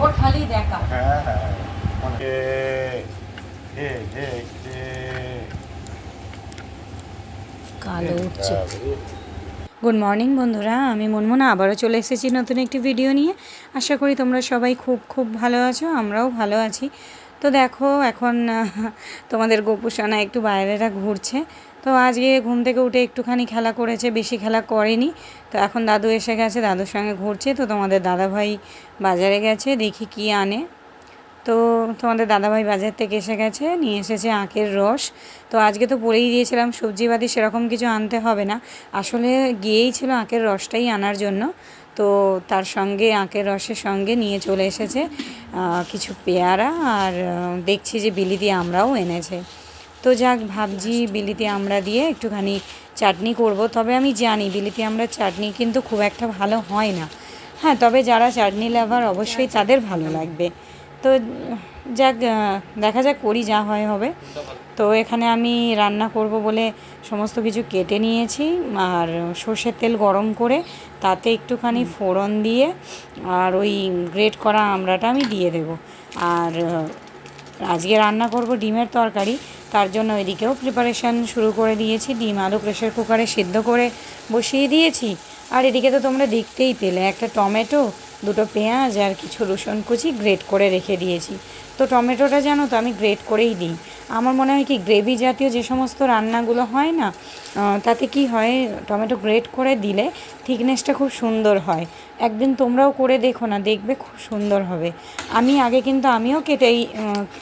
ওর খালি দেখা। হ্যাঁ হ্যাঁ। কালো উঠছে। গুড মর্নিং বন্ধুরা আমি মনমনা আবারও চলে এসেছি নতুন একটি ভিডিও নিয়ে। আশা করি তোমরা সবাই খুব খুব ভালো আছো আমরাও ভালো আছি। তো দেখো এখন তোমাদের গোপুসানা একটু বাইরেরা ঘুরছে। তো আজকে ঘুম থেকে উঠে একটুখানি খেলা করেছে, বেশি খেলা করেনি। তো এখন দাদু এসে গেছে, দাদুর সঙ্গে ঘুরছে। তো তোমাদের দাদাভাই বাজারে গেছে, দেখি কি আনে। তো তোমাদের দাদাভাই বাজার থেকে এসে গেছে, নিয়ে এসেছে আখের রস। তো আজকে তো বলেই দিয়েছিলাম সবজিবাদি সেরকম কিছু আনতে হবে না। আসলে গিয়েই ছিল আখের রসটাই আনার জন্য। তো তার সঙ্গে, আখের রসের সঙ্গে নিয়ে চলে এসেছে কিছু পেয়ারা। আর দেখছি যে বিলিতি আমরাও এনেছে। তো যাক, ভাবছি বিলিতি আমরা দিয়ে একটুখানি চাটনি করব। তবে আমি জানি বিলিতি আমরা চাটনি কিন্তু খুব একটা ভালো হয় না। হ্যাঁ তবে যারা চাটনি লাভার অবশ্যই তাদের ভালো লাগবে। তো যাক দেখা যাক করি যা হয় হবে। তো এখানে আমি রান্না করব বলে সমস্ত কিছু কেটে নিয়েছি আর সর্ষের তেল গরম করে তাতে একটুখানি ফোড়ন দিয়ে আর ওই গ্রেট করা আমড়াটা আমি দিয়ে দেব। আর আজকে রান্না করব ডিমের তরকারি। তার জন্য এদিকেও প্রিপারেশান শুরু করে দিয়েছি। ডিম, আলু প্রেশার কুকারে সিদ্ধ করে বসিয়ে দিয়েছি। আর এদিকে তো তোমরা দেখতেই পেলে, একটা টমেটো, দুটো পেঁয়াজ আর কিছু রসুন কুচি গ্রেট করে রেখে দিয়েছি। তো টমেটোটা জানো তো আমি গ্রেট করেই দিই। আমার মনে হয় কি, গ্রেভি জাতীয় যে সমস্ত রান্নাগুলো হয় না তাতে কি হয়, টমেটো গ্রেট করে দিলে থিকনেসটা খুব সুন্দর হয়। একদিন তোমরাও করে দেখো না, দেখবে খুব সুন্দর হবে। আমি আগে কিন্তু আমিও কেটেই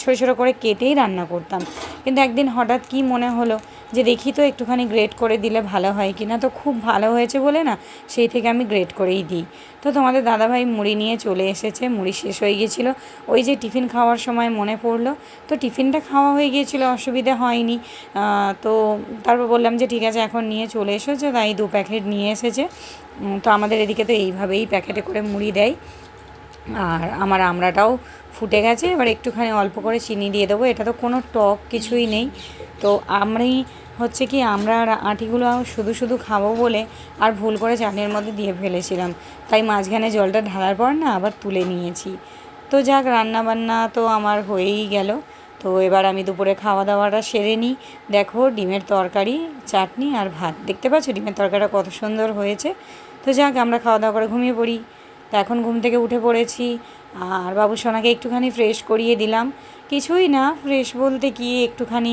ছোটো ছোটো করে কেটেই রান্না করতাম। কিন্তু একদিন হঠাৎ কি মনে হলো যে দেখি তো একটুখানি গ্রেট করে দিলে ভালো হয় কি না তো খুব ভালো হয়েছে বলে না, সেই থেকে আমি গ্রেট করেই দিই। তো তোমাদের দাদাভাই মুড়ি নিয়ে চলে এসেছে, মুড়ি শেষ হয়ে গিয়েছিল ওই যে টিফিন খাওয়ার সময় মনে পড়ল। তো টিফিনটা খাওয়া হয়ে গিয়েছিল, অসুবিধা হয়নি। তো তারপর বললাম যে ঠিক আছে, এখন নিয়ে চলে এসেছে, তাই দু প্যাকেট নিয়ে এসেছে। তো আমাদের এদিকে তো এইভাবেই প্যাকেটে করে মুড়ি দেয়। আর আমার আমড়াটাও ফুটে গেছে, এবার একটুখানি অল্প করে চিনি দিয়ে দেবো। এটা তো কোনো টক কিছুই নেই। তো আমি হচ্ছে কি আমরা আঁটিগুলো শুধু শুধু খাব বলে আর ভুল করে চাটনির মধ্যে দিয়ে ফেলেছিলাম। তাই মাঝখানে জলটা ঢালার পর না আবার তুলে নিয়েছি। তো যাক রান্না বান্না তো আমার হয়েই গেল। তো এবার আমি দুপুরে খাওয়া দাওয়াটা সেরে নিই। দেখো ডিমের তরকারি, চাটনি আর ভাত। দেখতে পাচ্ছ ডিমের তরকারিটা কত সুন্দর হয়েছে। তো যাক, আমরা খাওয়া দাওয়া করে ঘুমিয়ে পড়ি। তো এখন ঘুম থেকে উঠে পড়েছি। আর বাবু সোনাকে একটুখানি ফ্রেশ করিয়ে দিলাম। কিছুই না ফ্রেশ বলতে কি, একটুখানি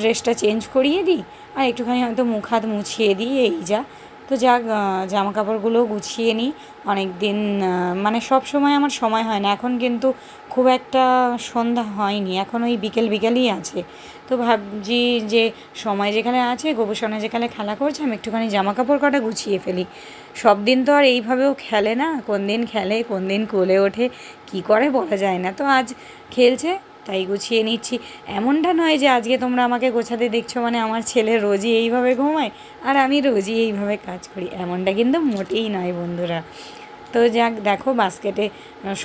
ড্রেসটা চেঞ্জ করিয়ে দিই। আর একটুখানি হয়তো মুখ হাত মুছিয়ে দিই, এই যা। তো যাক জামা কাপড়গুলো গুছিয়ে নিই। অনেক দিন মানে সব সময় আমার সময় হয় না। এখন কিন্তু খুব একটা সন্ধ্যা হয়নি। এখন ওই বিকেল বিকেলই আছে। তো ভাবছি যে সময় যেখানে আছে গোবর্ষণে যেখানে খেলা করছে, আমি একটুখানি জামা কাপড় কটা গুছিয়ে ফেলি। সব দিন তো আর এইভাবেও খেলে না। কোন দিন খেলে, কোন দিন কোলে ওঠে, কি করে বলা যায় না। তো আজ খেলছে তাই গুছিয়ে নিচ্ছি। এমনটা নয় যে আজকে তোমরা আমাকে গোছাতে দেখছ মানে আমার ছেলে রোজই এইভাবে ঘুমায় আর আমি রোজই এইভাবে কাজ করি। এমনটা কিন্তু মোটেই নয় বন্ধুরা। তো যাক, দেখো বাস্কেটে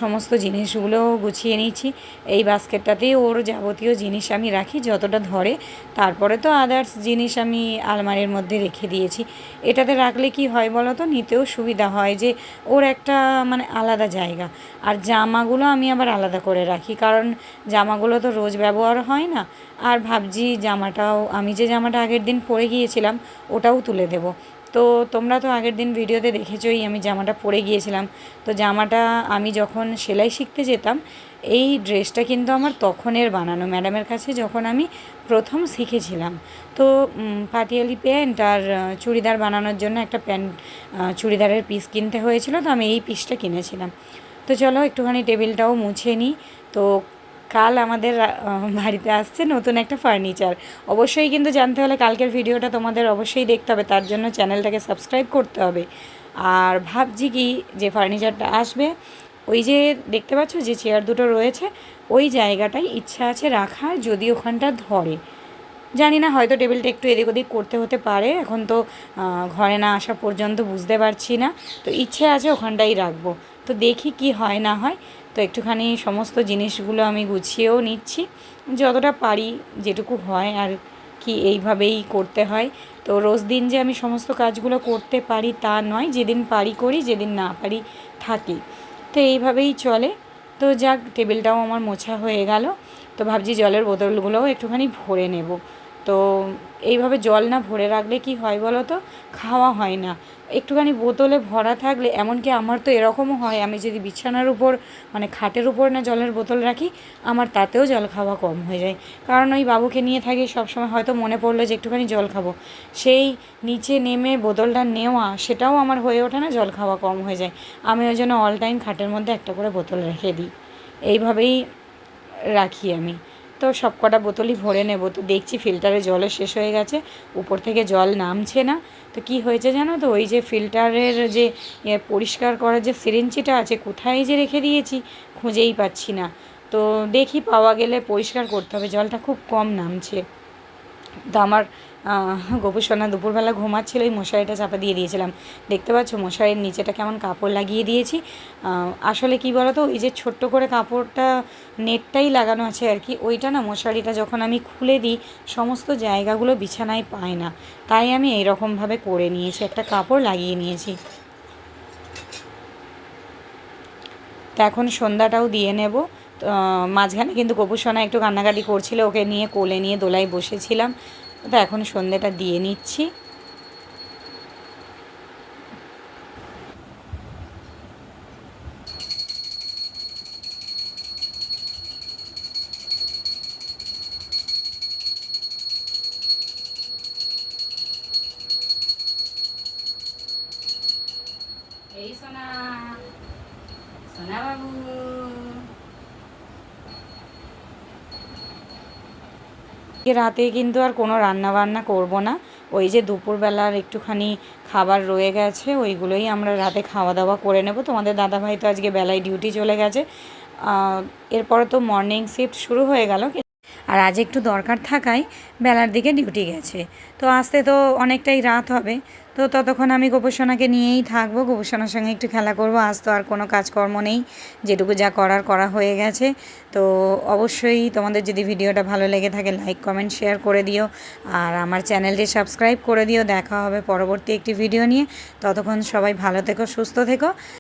সমস্ত জিনিসগুলো গুছিয়ে নিয়েছি। এই বাস্কেটটাতেই ওর যাবতীয় জিনিস আমি রাখি, যতটা ধরে। তারপরে তো আদার্স জিনিস আমি আলমারির মধ্যে রেখে দিয়েছি। এটাতে রাখলে কি হয় বলো তো? নিতেও সুবিধা হয় যে ওর একটা মানে আলাদা জায়গা। আর জামাগুলো আমি আবার আলাদা করে রাখি, কারণ জামাগুলো তো রোজ ব্যবহার হয় না। আর ভাবছি জামাটাও, আমি যে জামাটা আগের দিন পরে গিয়েছিলাম, ওটাও তুলে দেবো। তো তোমরা তো আগের দিন ভিডিওতে দেখেছোই আমি জামাটা পরে গিয়েছিলাম। তো জামাটা আমি যখন সেলাই শিখতে যেতাম, এই ড্রেসটা কিন্তু আমার তখনের বানানো। ম্যাডামের কাছে যখন আমি প্রথম শিখেছিলাম। তো পাটিয়ালি প্যান্ট আর চুড়িদার বানানোর জন্য একটা প্যান্ট চুড়িদারের পিস কিনতে হয়েছিল, তো আমি এই পিসটা কিনেছিলাম। তো চলো একটুখানি টেবিলটাও মুছে নিই। তো কাল আমাদের বাড়িতে আসছে নতুন একটা ফার্নিচার অবশ্যই কিন্তু জানতে হলে কালকের ভিডিওটা তোমাদের অবশ্যই দেখতে হবে, তার জন্য চ্যানেলটাকে সাবস্ক্রাইব করতে হবে। আর ভাবছি কি যে ফার্নিচারটা আসবে, ওই যে দেখতে পাচ্ছ যে চেয়ার দুটো রয়েছে, ওই জায়গাটাই ইচ্ছা আছে রাখার, যদি ওখানটা ধরে। জানি না, হয়তো টেবিলটা একটু এদিক ওদিক করতে হতে পারে, এখন তো ঘরে না আসা পর্যন্ত বুঝতে পারছি না। তো ইচ্ছে আছে ওখানটাই রাখব। তো দেখি কি হয় না হয় তো একটুখানি সমস্ত জিনিসগুলো আমি গুছিয়েও নিচ্ছি। যতটা পারি যেটুকু হয় আর কি এইভাবেই করতে হয়। তো রোজ দিন যে আমি সমস্ত কাজগুলো করতে পারি তা নয়, যেদিন পারি করি, যেদিন না পারি থাকি। তো এইভাবেই চলে। তো যাক, টেবিলটাও আমার মোছা হয়ে গেল। তো ভাবছি জলের বোতলগুলোও একটুখানি ভরে নেব। তো এইভাবে জল না ভরে রাখলে কি হয় বলো তো? খাওয়া হয় না। একটুখানি বোতলে ভরা থাকলে, এমনকি আমার তো এরকমও হয়, আমি যদি বিছানার উপর মানে খাটের উপর না জলের বোতল রাখি, আমার তাতেও জল খাওয়া কম হয়ে যায়। কারণ ওই বাবুকে নিয়ে থাকি, সবসময় হয়তো মনে পড়ল যে একটুখানি জল খাব। সেই নিচে নেমে বোতলটা নেওয়া, সেটাও আমার হয়ে ওঠে না, জল খাওয়া কম হয়ে যায়। আমি ওই জন্য অল টাইম খাটের মধ্যে একটা করে বোতল রেখে দিই। এইভাবেই রাখি আমি। তো সব কটা বোতলই ভরে নেব। তো দেখছি ফিল্টারে জলও শেষ হয়ে গেছে, উপর থেকে জল নামছে না। তো কি হয়েছে জানো তো? ওই যে ফিল্টারের যে পরিষ্কার করার যে সিরিঞ্চিটা আছে, কোথায় যে রেখে দিয়েছি? খুঁজেই পাচ্ছি না। তো দেখি, পাওয়া গেলে পরিষ্কার করতে হবে। জলটা খুব কম নামছে। তো আমার গোপুসোনা দুপুরবেলা ঘুমাচ্ছিল ওই মশারিটা চাপা দিয়ে দিয়েছিলাম। দেখতে পাচ্ছ মশারির নিচেটা কেমন কাপড় লাগিয়ে দিয়েছি। আসলে কি বলতো, ওই যে ছোট্ট করে কাপড়টা নেটটাই লাগানো আছে আর কি, ওইটা না মশারিটা যখন আমি খুলে দিই, সমস্ত জায়গাগুলো বিছানায় পায় না। তাই আমি এইরকমভাবে করে নিয়েছি, একটা কাপড় লাগিয়ে নিয়েছি। তো এখন সন্ধ্যাটাও দিয়ে নেব। মাঝখানে কিন্তু গোপুসোনা একটু কান্নাকাটি করছিল, ওকে নিয়ে কোলে নিয়ে দোলায় বসেছিলাম। তো এখন সন্ধ্যেটা দিয়ে নিচ্ছি। এই সোনা সোনা বাবু আজকে রাতে কিন্তু আর কোনো রান্না বান্না করব না। ওই যে দুপুরবেলার একটুখানি খাবার রয়ে গেছে, ওইগুলোই আমরা রাতে খাওয়া দাওয়া করে নেব। তোমাদের দাদাভাই তো আজকে বেলায় ডিউটি চলে গেছে। এরপরে তো মর্নিং শিফট শুরু হয়ে গেল আর আজ একটু দরকার থাকায় বেলার দিকে ডিউটি গেছে। তো আসতে তো অনেকটাই রাত হবে। তো ততক্ষণ আমি গোপসোনাকে নিয়েই থাকব। গোপসোনার সঙ্গে একটু খেলা করব। আজ তো আর কোনো কাজকর্ম নেই। যেটুকু যা করার করা হয়ে গেছে। তো অবশ্যই তোমাদের যদি ভিডিওটা ভালো লেগে থাকে লাইক কমেন্ট শেয়ার করে দিও। আর আমার চ্যানেলটি সাবস্ক্রাইব করে দিও। দেখা হবে পরবর্তী একটি ভিডিও নিয়ে। ততক্ষণ সবাই ভালো থেকো, সুস্থ থেকো।